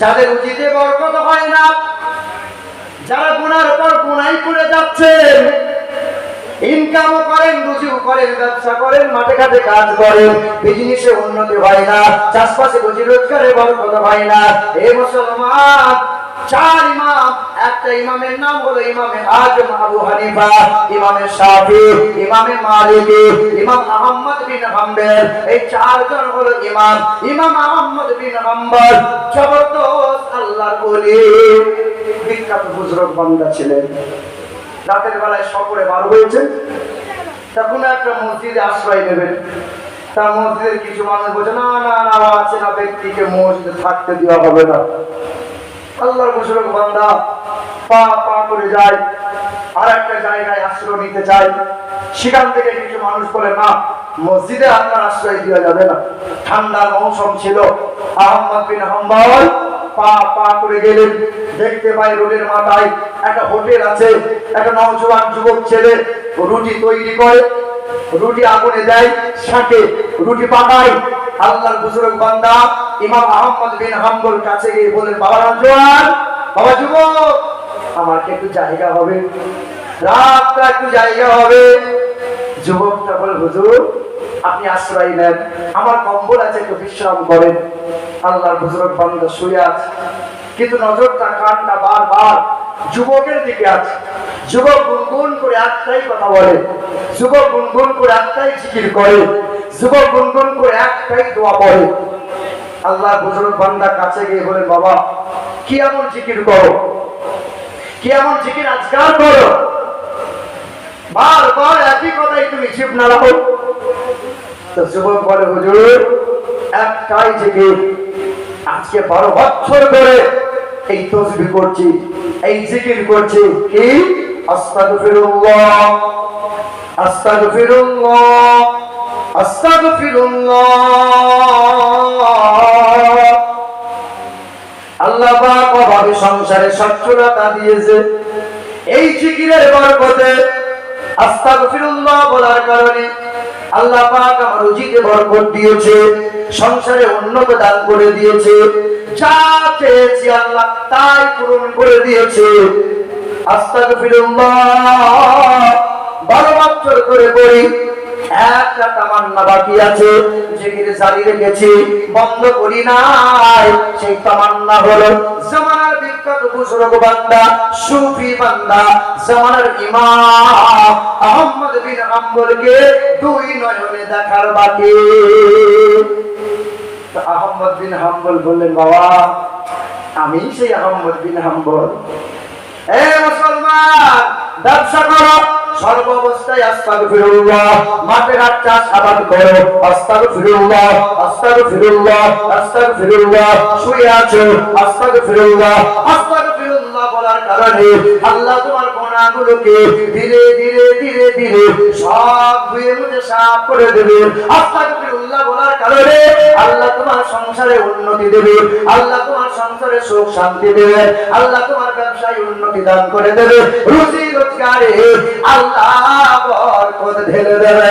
যাদের উচিতে বরকত হয় না, যারা গুনার পর গুনাই করে যাচ্ছেন ইনকামও করেন, রুজিও করেন, ব্যবসা করেন, মাঠে ঘাটে কাজ করেন বিজনেসে উন্নতি হয় না, চাষবাসে রুজি রোজগারে বরকত হয় না। এ মুসলমান চার ইমাম, একটা ইমামের নাম হলো ইমামে হানিফা, ইমামে ইমামে ইমাম বিন এই চারজন হলো ইমাম। ইমাম বিন জবরদস্ত ওলি বিখ্যাত বুজরুগ বান্দা ছিলেন। রাতের বেলায় সফরে বার হয়েছে তা কোনো একটা মসজিদে আশ্রয় নেবেন। তা মসজিদের কিছু মানুষ বলছে, না না না, আছে না, ব্যক্তিকে মসজিদে থাকতে দেওয়া হবে না। আল্লাহর মুশরক বান্দা পা পা করে যায় আর একটা জায়গায় আশ্রয় নিতে চায়। সেখান থেকে কিছু মানুষ বলে না মসজিদে আপনার আশ্রয় দেওয়া যাবে না। ঠান্ডার মৌসুম ছিল। আহম্মদ বিন হাম্বল পা পা করে গেলেন। দেখতে পাই রোডের মাথায় একটা হোটেল আছে, একটা নওজোয়ান যুবক ছেলে রুটি তৈরি করে, রুটি আগুনে দেয়, শাকে রুটি পাকায়। আল্লাহর বুজুর্গ বান্দা ইমাম আহমদ বিন হাম্বল কাছে গিয়ে বলেন বাবা নওজোয়ান বাবা যুবক আমার একটু জায়গা হবে। রাতটা একটু জায়গা হবে। যুবকটা বলে, হুজুর, আপনি আশ্রয় নেন। আমার কম্বল আছে, একটু বিশ্রাম করেন। আল্লাহর বুজুর্গ বান্দা শুয়ে আছে। কিন্তু নজরটা, কানটা বারবার যুবকের দিকে আছে। যুবক গুনগুন করে একটাই কথা বলে। যুবক গুনগুন করে একটাই জিকির করে। যুবক গুনগুন করে একটাই দোয়া পড়ে। আল্লাহ বুজুর্গ বান্দা কাছে গিয়ে বলে, বাবা, কি এমন জিকির করো? কি এমন জিকির আজকাল করো? বারবার একই কথাই তুমি চিপ না রাখো তো যুবক বলে, হুজুর, একটাই জিকির। আজকে বারো বছর ধরে এই তসবি করছি, এই জিকির করছি। কি? আস্তাগফিরুল্লাহ আস্তাগফিরুল্লাহ। আল্লাহ পাক সংসারে সচ্ছলতা দিয়েছে। এই বরকতে সংসারে উন্নত দান করে দিয়েছে। যা চেয়েছি আল্লাহ তাই পূরণ করে দিয়েছে। আস্তাগফিরুল্লাহ, বারো বছর করে। পড়ি একটা তামান্না বাকি আছে যেগুলি জারি রেখেছি, বন্ধ করি নাই। সেই তামান্না হলো জামানার বিখ্যাত বুজুর্গ বান্দা, সুফি বান্দা, জামানার ইমাম আহমদ বিন হাম্বলকে দুই নয়নে দেখার বাকি। তো আহমদ বিন হাম্বল বললেন, বাবা আমি সেই আহমদ বিন হাম্বল। এ মুসলমান, ব্যবসা করো। সর্বাবস্থায় আস্তাগফিরুল্লাহ। মাঠে ঘাট সাবান করো। আস্তাগফিরুল্লাহ আস্তাগফিরুল্লাহ আস্তাগফিরুল্লাহ। শুয়ে আছো, আস্তাগফিরুল্লাহ। আস্তাগফিরুল্লাহ বলার কারণে আল্লাহ তোমার গুণাগুলোকে ধীরে ধীরে ধীরে ধীরে সব ধুয়ে মুছে সাফ করে দেবে আস্তাগফিরুল্লাহ বলার আল্লাহ তোমার সংসারে উন্নতি দেবে, আল্লাহ তোমার সংসারে সুখ শান্তি দেবে, আল্লাহ তোমার ব্যবসায় উন্নতি দান করে দেবে, রুজি রোজগারে আল্লাহ বরকত ঢেলে দেবে।